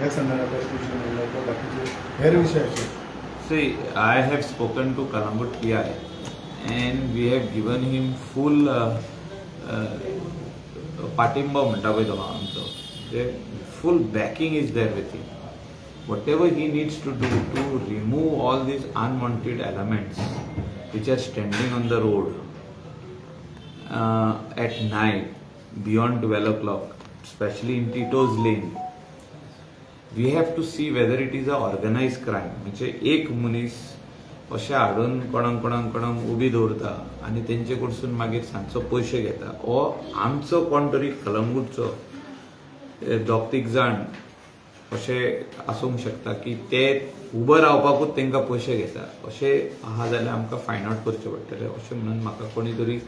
ह्या संदर्भात प्रश्न म्हणलं किंवा बाकीचे हेर विषय असे See, I have spoken to Kalambut PI and we have given him full uh, uh, पाठिंबा म्हणटा पळय तो आमचो जे full backing is there with him whatever he needs to do to remove all these unwanted elements which are standing on the road at night beyond 12 o'clock, especially in Tito's lane, we have to see whether it is a organise crime म्हणजे एक मनीस अशें हाडून कोणाक कोणाक कोणाक उबी दवरता आनी तेंचे कडसून मागीर सांजचो पयशे घेता. हो आमचो कोण तरी कलंगूटचो दोग जाण अशें आसूंक शकता की ते उबं रावपाकूच तेंकां पयशे घेता. अशें आहा जाल्यार आमकां फायंड आवट करचें पडटलें. अशें म्हणून म्हाका कोणी तरी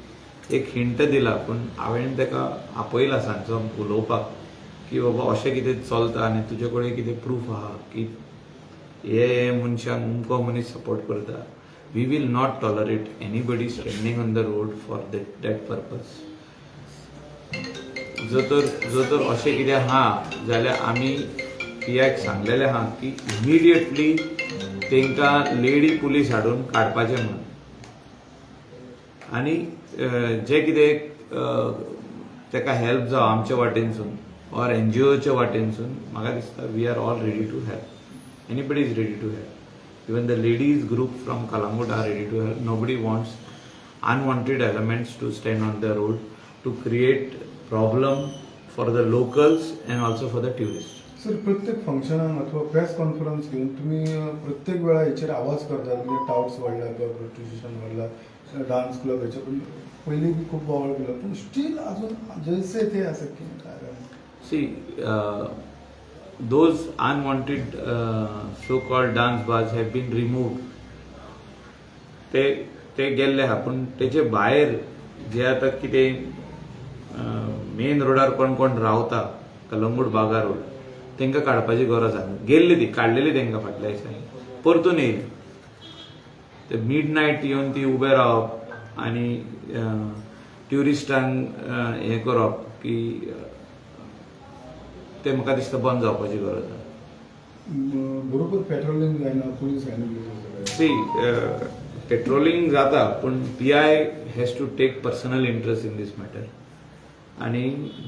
एक हिंट दिला पूण हांवें ताका आपयला सांजचो उलोवपाक. की बाबा अशें कितें चलता आनी तुजे कडेन कितें प्रूफ आहा की हे हे मनशांक उमको मनीस सपोर्ट करता. We will not tolerate anybody standing on the road for that that purpose जर तर जर तर अशें कितें आहा जाल्यार आमी पियाक सांगलेलें आहा की इमिडिएटली तांकां लेडी पुलीस हाडून काडपाचें म्हणून. आनी जे कितें ताका हेल्प जावं आमच्या वाटेनसून. ऑर एन जी ओच्या वाटेनसून म्हाका दिसता we are all ready to help anybody is ready to help even the ladies group from Calangute are ready to help nobody wants unwanted elements to stand on the road to create problem for the locals and also for the tourists. Sir प्रत्येक फंक्शनाक अथवा press conference घेऊन तुम्ही प्रत्येक वेळा हेचेर आवाज करतात म्हणजे टाउट्स वाडला किंवा प्रोस्टिट्युशन वाडला डान्स क्लब हेचे पयलीं बी खूप वावर केलो पण स्टील अजून जैसे ते आसा की कारण See, uh, those unwanted uh, so-called dance bars have been removed. ते ते गेल्ले आहा पूण त्याचे भायर जे आतां कितें मेन रोडार कोण कोण रावता कलंगूट बागा रोड तांकां काडपाची गरज आसा गेल्ली ती काडलेली तांकां फाटल्या दिसांनी परतून येयली ते मिड नायट येवन ती उबे रावप आनी ट्युरिस्टांक हें करप की ते म्हाका दिसता बंद जावपाची गरज आहा म, बरोबर पेट्रोलिंग जायना पुलीस सी पेट्रोलिंग जाता पूण P I has to take personal interest in this matter आनी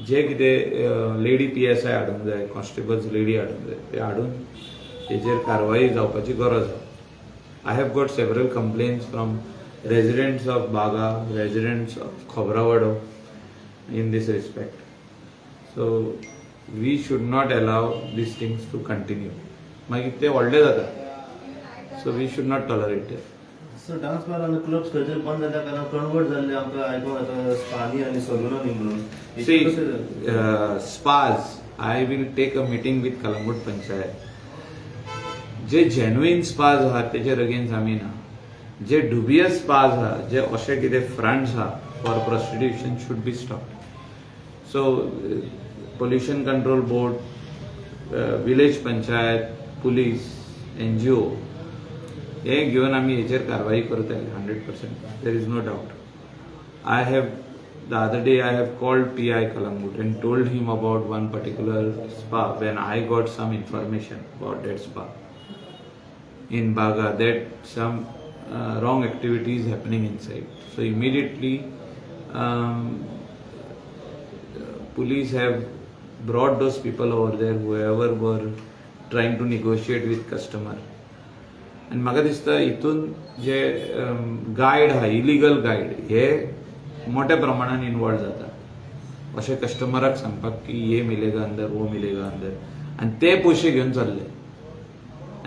जे कितें लेडी पी एस आय हाडूंक जाय कॉन्स्टेबल्स लेडी हाडूंक जाय ते हाडून तेजेर कारवाई जावपाची गरज आहा. I have got several complaints from residents of Baga residents of Khobrawado in this respect so we should not allow these things to continue मागीर ते व्हडले जाता. So we should not tolerate sir dance bar आणि clubs खंयतरी बंद जाल्या कारण convert जाल्ले आमकां आयकूंक येता स्पानी आनी सलुनांनी म्हणून spas, I will take a meeting with Kalamut Panchayat. जे जेन्युइन स्पाज आहा तेचेर अगेन्स्ट आमी ना जे डुबियस स्पाज आहा जे अशे कितें फ्रंट्स आहा for prostitution should be stop so pollution control board village panchayat police N G O हे घेवन आम्ही हेचेर कारवाई करतले hundred percent there is no doubt I have the other day I have called P I Calangute and told him about one particular spa when I got some information about that spa in Baga that some wrong activities happening inside so immediately police have brought those people over there whoever were trying to negotiate with customer. आनी म्हाका दिसता हितून जे guide आहा illegal guide हे मोठ्या प्रमाणात involve जाता अशें कस्टमराक सांगपाक की ये मिलेगा अंदर वो मिलेगा अंदर आनी ते पयशे घेवन चल्ले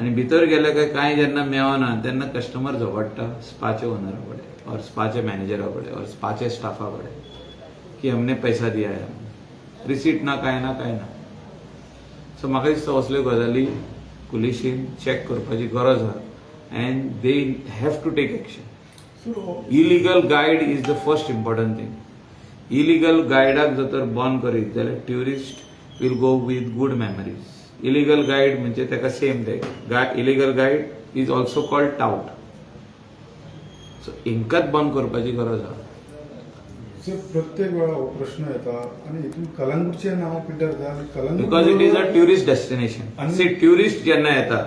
आनी भितर गेले काय कांय जेन्ना मेळना तेन्ना कस्टमर झगडटा स्पाचे ओनरा कडेन और स्पाचे मॅनेजरा कडेन और स्पाचे स्टाफा कडेन की हमने पैसा दिया है रिसीट ना काय ना काय ना. सो म्हाका दिसता असल्यो गजाली पुलिशीन चॅक करपाची गरज आहा and they have to take action so illegal guide is the first important thing illegal गायडाक जर तर बंद करीत जाल्यार tourist will go with good memories illegal guide म्हणजे ताका सेम ते. Illegal guide is also called tout so हिंकाच बंद करपाची गरज आहा जे प्रत्येक वेळा प्रश्न येता आणि हितून कलंगूटचे नाव पिड्ड्यार आनी Calangute because it is a tourist destination आणि- सी ट्युरिस्ट जेन्ना येता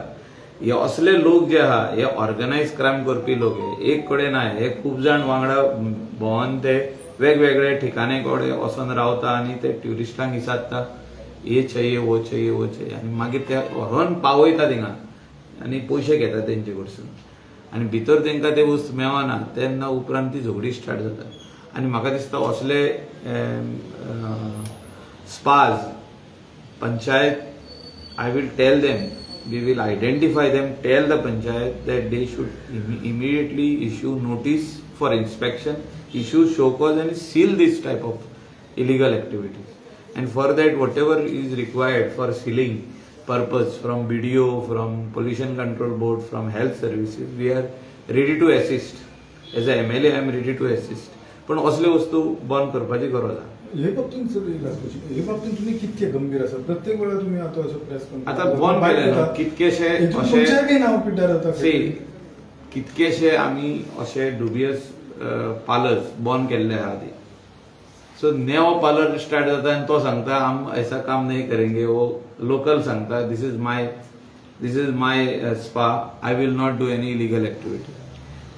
हे असले लोक जे आहा हे ऑर्गनायज क्रायम करपी लोक हे एक कडेन ना हे खूब जाण वांगडा भोंवन ते वेगवेगळे ठिकाणे कडेन वचोन रावता आणि ते ट्युरिस्टांक विचारता हे चाहिए वो चाहिए वो चाहिए. आणि मागीर ते व्हरोन पावयता थिंगा आनी पयशे घेता तेंचे कडसून आनी भितर तांकां ते वस्त मेळना तेन्ना उपरांत ती झगडी स्टार्ट जाता आणि मला दिसतं असले spas panchayat I will tell them we will identify them tell the panchayat that they should immediately issue notice for inspection issue show cause and seal this type of illegal activities and for that whatever is required for sealing purpose from B D O from pollution control board from health services we are ready to assist as a M L A I am ready to assist पण असले वस्तू बंद करपाची गरज आहा. हे बाबतींत sir हे बाबतींत तुमी कितके गंभीर आसा प्रत्येक वेळा तुमी आतां असो प्रेस आता बंद केले न्हू कितकेशे अशे पिड्ड्यार जाता सी कितकेशे आमी अशे डुबियस पार्लर्स बंद केल्ले आहा आदी सो नेवो पार्लर स्टार्ट जाता आनी तो सांगता हम ऐसा काम नहीं करेंगे. वो लोकल सांगता this is my this is my spa I will not do any illegal activity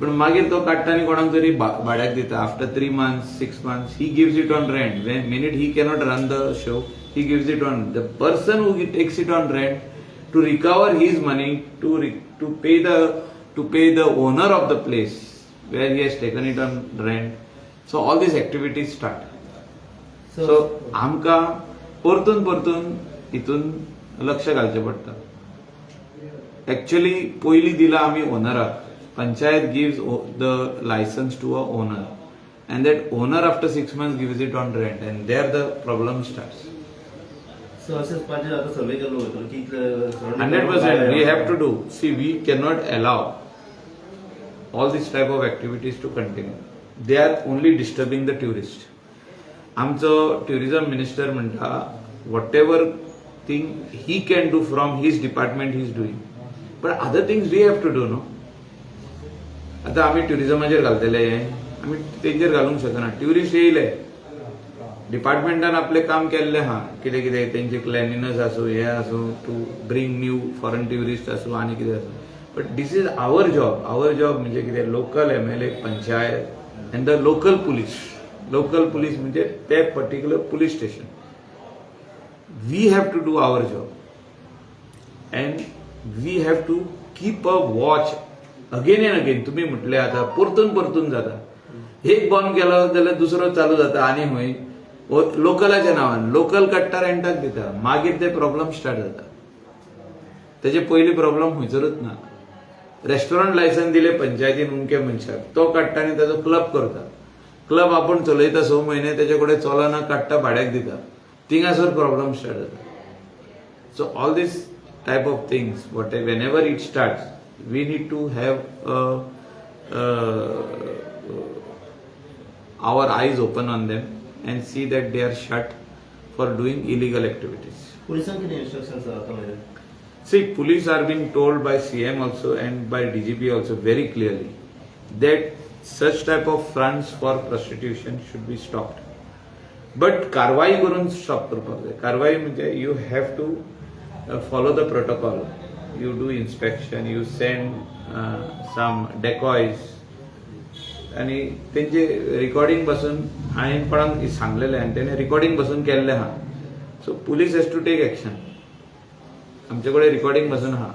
पण मागीर तो काडटा आनी कोणाक तरी भाड्याक दिता after three months six months he gives it on rent minute he cannot run the show he gives it on the person who takes it on rent recover his money to re- to pay the to pay the owner of the place where he has taken it on rent. So all these activities start. So आमकां परतून परतून हितून लक्ष घालचें पडटा actually पयलीं दिला आमी ओनराक and that owner after six months gives it on rent and there the problem start so असेच पाहिजे आता सर्वे केलो वयतलो की इतले- 100% we have to do see we cannot allow all this type of activities to continue. They are only disturbing the tourist. आमचो tourism minister म्हणटा whatever thing he can do from his department he is doing but other things we have to do no आतां आमी ट्युरिजमाचेर घालतले. आमी तेंचेर घालूंक शकना. Tourist येयले. डिपार्टमेंटान आपलें काम केल्लें आहा कितें कितें तेंचे क्लॅनिनस आसूं हें आसूं to bring new foreign tourist आसूं आनी कितें आसूं. But this is our job our job म्हणजे कितें? Local M L A panchayat and the local police local police म्हणजे ते particular police station we have to do our job and we have to keep a watch again and again तुम्ही म्हटले आता परतून परतून जाता. एक बंद केलो जाल्यार दुसरो चालू जाता आनी खंय लोकलाच्या नांवान लोकल काडटा रेंटाक दिता. मागीर ते प्रॉब्लेम स्टार्ट जाता तेजे पयलीं प्रॉब्लेम खंयसरूच ना. रेस्टॉरंट लायसन दिले पंचायतीन उमके मनशाक. तो काडटा आनी ताजो क्लब करता. क्लब आपूण चलयता स म्हयने तेजे कडेन चलना काडटा भाड्याक दिता. थिंगासर प्रॉब्लम स्टार्ट जाता So all type of things what what ever it start we need to have uh, uh, our eyes open on them and see that they are shut for doing illegal activities. See, police are being told by CM also and by DGP also very clearly that such type of fronts for prostitution should be stopped. But कारवाई करून stop करपाक जाय कारवाई म्हणजे you have to follow the protocol you inspection, you you send uh, some decoys. आणि तेंचे recording बसून हांवें कोणाक सांगलेलें आनी त्याने रिकॉर्डिंग बसून केल्लें आहा so police has to take action आमचे कडेन रिकॉर्डिंग बसून आहा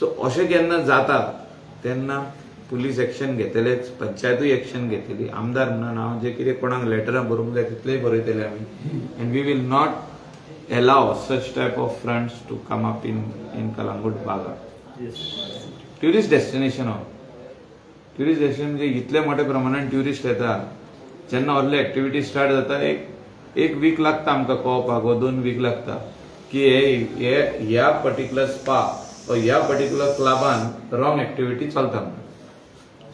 सो अशें केन्ना जाता तेन्ना पुलीस एक्शन घेतलेच पंचायतूय एक्शन घेतली आमदार म्हणून हांव जे कितें कोणाक लेटरां बरोवंक जाय तितलेय बरयतले आमी and we will not allow such type of fronts to come up in in Calangute Baga tourist destination हो. ट्युरिस्ट डेस्टिनेशन म्हणजे इतले मोठ्या प्रमाणात ट्युरिस्ट येता जेन्ना असले एक्टिविटी स्टार्ट जाता एक एक वीक लागता आमकां कळपाक व दोन वीक लागता. की हे हे ह्या पर्टिक्युलर स्पा ह्या पर्टिक्युलर क्लबान रॉंग एक्टिविटी चलता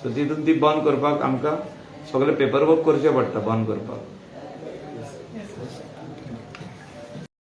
सो तितून ती बंद करपाक आमकां सगळें पेपर वर्क करचें पडटा बंद करपाक.